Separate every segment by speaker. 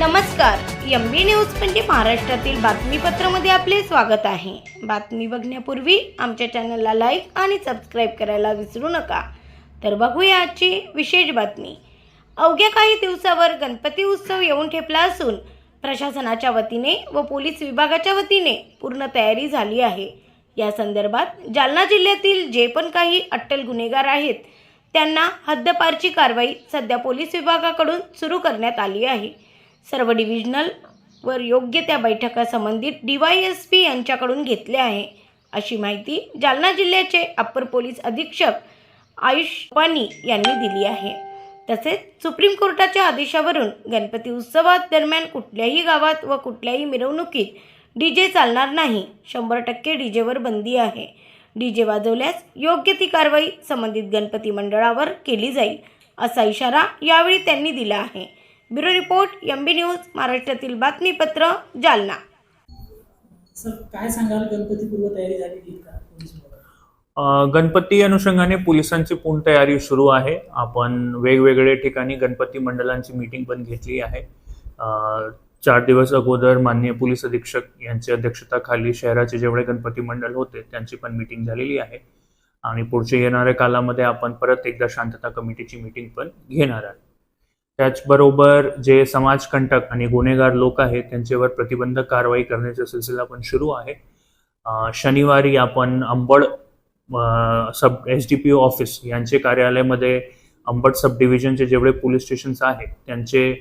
Speaker 1: नमस्कार M B news म्हणजे महाराष्ट्रातील बातमीपत्रामध्ये आपले स्वागत आहे. बातमी बघण्यापूर्वी आमच्या चॅनलला लाईक आणि सबस्क्राईब करायला विसरू नका. तर बघूया आजची विशेष बातमी. अवघ्या काही दिवसावर गणपती उत्सव येऊन ठेपला असून प्रशासनाच्या वतीने व पोलीस विभागाच्या वतीने पूर्ण तयारी झाली आहे. या संदर्भात जालना जिल्ह्यातील जे पण काही अट्टल गुन्हेगार आहेत त्यांना हद्दपारची कारवाई सध्या पोलीस विभागाकडून सुरू करण्यात आली आहे. सर्व डिव्हिजनल वर योग्य त्या बैठका संबंधित डी वाय एस पी यांच्याकडून घेतले आहे. अशी माहिती जालना जिल्ह्याचे अप्पर पोलीस अधीक्षक आयुष पानी यांनी दिली आहे. तसेच सुप्रीम कोर्टाच्या आदेशावरून गणपती उत्सवात दरम्यान कुठल्याही गावात व कुठल्याही मिरवणुकीत डी जे चालणार नाही. शंभर टक्के डी जेवर बंदी आहे. डी जे वाजवल्यास योग्य ती कारवाई संबंधित गणपती मंडळावर केली जाईल असा इशारा यावेळी त्यांनी दिला आहे. Bureau report M B news महाराष्ट्रातील बातमीपत्र जालना.
Speaker 2: सर काय सांगाल? गणपतीपूर्व तयारी?
Speaker 3: अ, गणपती अनुषंगाने पोलिसांची पूर्ण तयारी सुरू आहे. आपण वेगवेगळे ठिकाणी गणपती मंडळांची मीटिंग पण घेतली आहे. चार दिवस अगोदर माननीय पोलीस अधीक्षक यांच्या अध्यक्षताखाली शहराचे जेवढे गणपती मंडळ होते त्यांची पण मीटिंग झालेली आहे. आणि पुढच्या येणाऱ्या कालामध्ये आपण परत एकदा शांतता कमिटीची मीटिंग पण घेणार आहे त्याचबरोबर जे समाजकंटक आणि गुन्हेगार लोक आहेत त्यांच्यावर प्रतिबंधक कारवाई करण्याचा सिलसिला पण सुरू आहे. शनिवारी आपण Ambad sub S D P O office यांचे कार्यालयामध्ये अंबड सब डिव्हिजनचे जेवढे पोलीस स्टेशन्स आहेत त्यांचे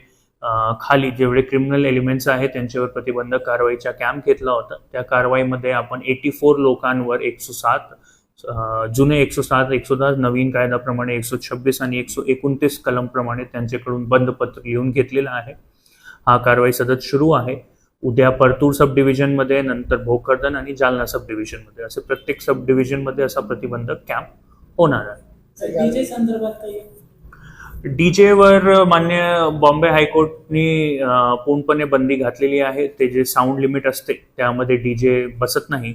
Speaker 3: खाली जेवढे क्रिमिनल एलिमेंट्स आहेत त्यांच्यावर प्रतिबंधक कारवाईचा कॅम्प घेतला होता. त्या कारवाईमध्ये आपण एटी फोर लोकांवर एकशे सात जुने एकशे सात एकशे दहा नवीन कायद्याप्रमाणे एकशे छब्बीस आणि एकशे एकोणतीस कलमप्रमाणे त्यांच्याकडून बंदपत्र लिहून घेतलेलं आहे. हा कारवाई सतत सुरू आहे. उद्या परतूर सब डिव्हिजनमध्ये नंतर भोकरदन आणि जालना सब डिव्हिजनमध्ये असे प्रत्येक सब डिव्हिजनमध्ये असा प्रतिबंधक कॅम्प होणार आहे. डीजेवर मान्य बॉम्बे हायकोर्टनी पूर्णपणे बंदी घातलेली आहे. ते जे साऊंड लिमिट असते त्यामध्ये डीजे बसत नाही.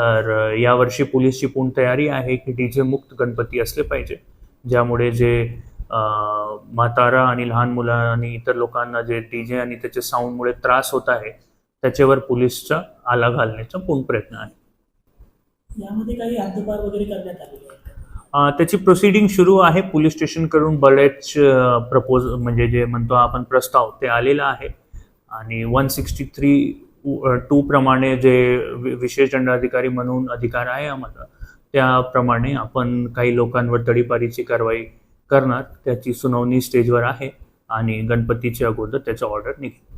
Speaker 3: तर यावर्षी पोलीसची पूर्ण तयारी आहे की डीजे मुक्त गणपती असले पाहिजे. ज्यामुळे जे म्हातारा आणि लहान मुलं आणि इतर लोकांना जे डीजे आणि त्याच्या साऊंडमुळे त्रास होत आहे त्याच्यावर पोलीसचा आला घालण्याचा पूर्ण प्रयत्न आहे.
Speaker 2: यामध्ये काही हद्दपार वगैरे करण्यात आलेले आहे
Speaker 3: त्याची प्रोसिडिंग सुरू आहे. पोलीस स्टेशनकडून बरेच प्रपोज म्हणजे जे म्हणतो आपण प्रस्ताव ते आलेला आहे. आणि वन सिक्स्टी थ्री टू प्रमाणे जे वि- विशेष दंडाधिकारी म्हणून अधिकार आहे आम्हाला त्याप्रमाणे आपण काही लोकांवर तडीपारीची कारवाई करणार त्याची सुनावणी स्टेजवर आहे आणि गणपतीच्या अगोदर त्याचा ऑर्डर निघेल.